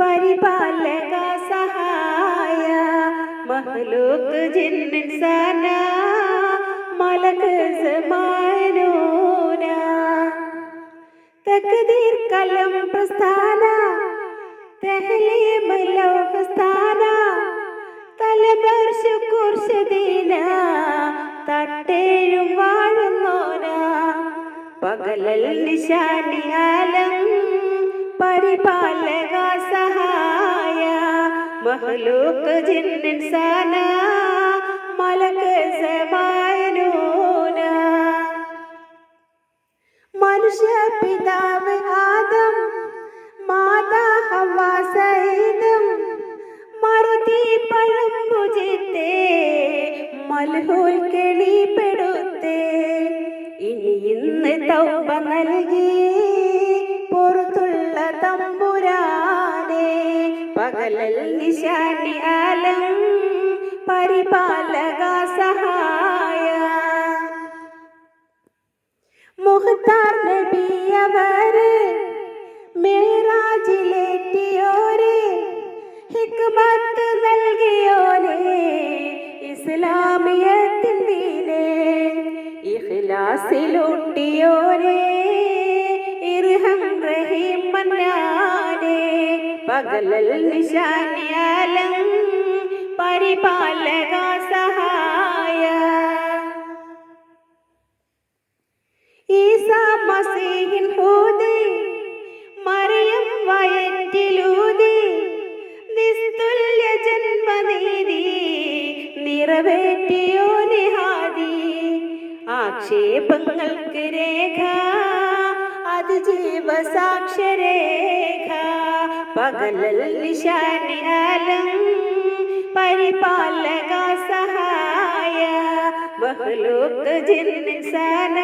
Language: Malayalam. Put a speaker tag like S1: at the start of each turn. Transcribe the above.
S1: പരിപാലക സഹായ മഹ്ലൂക്ക് ജിന്നിൻസാന മലക്ക് സമാനൂന തക്ദീർ കലം പ്രസ്ഥാന തഹലീം ലോകസ്ഥാന തലബർ ശുക്കൂർ ശദീന തട്ടേ പകലൽ നിശാനിയാലം പരിപാലക സഹായ മഹ്ലൂക്ക് ജിന്നിൻസാന മലക്ക് സമാനൂന മനുഷ്യ പിതാവ് ആദം മാതാ ഹവ സഹിതം മറുതി പഴം ഭുജിത്തെ മൽഹൂൽ കെളിപ്പെടുത്തേ തൗബ നൽകി പുറത്തുള്ള തമ്പുരാനെ. പകലൽ നിശാനി ആലം പരിപാലക സഹായ. മുഖത്താർ നബിയവർ മേറാജിലേറ്റിയോര് ഇഖ്ലാസിലൂട്ടിയോനെ ഇർഹം റഹീം മന്നാനെ പകലൽ നിശാനിയാലം പരിപാലക സഹായ. ഈസാ മസീഹിൻ ഹൂദി മറിയം വയറ്റിലൂതി നിസ്തുല്യ ജന്മനീതി നിറവേറ്റിയോ നിഹാദി ആക്ഷേപങ്ങൾക്ക് രേഖ അത് ജീവസാക്ഷരേഖ പകലൽ നിശാനിയാലും പരിപാലക സഹായ മഹ്ലൂക്ക് ജിന്നിൻസാന